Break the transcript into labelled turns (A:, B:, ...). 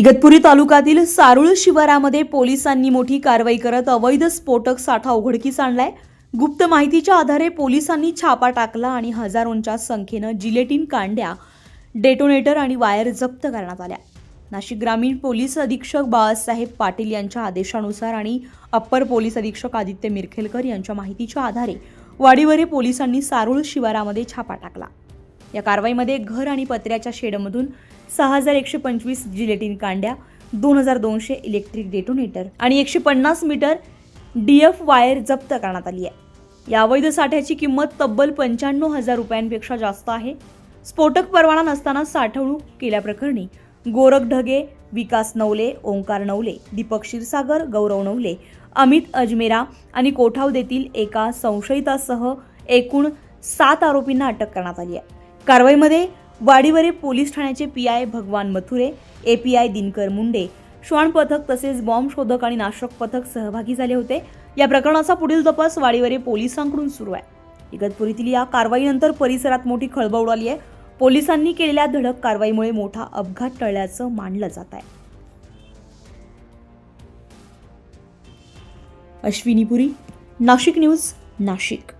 A: इगतपुरी तालुक्यातील सारुळ शिवारामध्ये पोलिसांनी मोठी कारवाई करत अवैध स्फोटक साठा उघडकीस आणलाय. गुप्त माहितीच्या आधारे पोलिसांनी छापा टाकला आणि हजारोंच्या संख्येनं जिलेटिन कांड्या डेटोनेटर आणि वायर जप्त करण्यात आल्या. नाशिक ग्रामीण पोलीस अधीक्षक बाळासाहेब पाटील यांच्या आदेशानुसार आणि अप्पर पोलीस अधीक्षक आदित्य मिरखेलकर यांच्या माहितीच्या आधारे वाडीवरे पोलिसांनी सारुळ शिवारामध्ये छापा टाकला. या कारवाईमध्ये घर आणि पत्र्याच्या शेडमधून सहा हजार एकशे पंचवीस जिलेटिन कांड्या दोन हजार दोनशे इलेक्ट्रिक डेटोनेटर आणि एकशे पन्नास मीटर डीएफ वायर जप्त करण्यात आली आहे. या अवैध साठ्याची किंमत तब्बल पंच्याण्णव हजार रुपयांपेक्षा जास्त आहे. स्फोटक परवाना नसताना साठवणूक केल्याप्रकरणी गोरख ढगे विकास नवले ओंकार नवले दीपक क्षीरसागर गौरव नवले अमित अजमेरा आणि कोठावदेतील एका संशयितासह एकूण सात आरोपींना अटक करण्यात आली आहे. कारवाईमध्ये वाडीवरे पोलीस ठाण्याचे P I Bhagwan Mathure A P I Dinkar Munde श्वान पथक तसेच बॉम्ब शोधक आणि नाशक पथक सहभागी झाले होते. या प्रकरणाचा पुढील तपास वाडीवरे पोलिसांकडून सुरू आहे. इगतपुरीतील या कारवाईनंतर परिसरात मोठी खळबळ उडाली आहे. पोलिसांनी केलेल्या धडक कारवाईमुळे मोठा अपघात टळल्याचं मानलं जात आहे. अश्विनीपुरी नाशिक न्यूज नाशिक.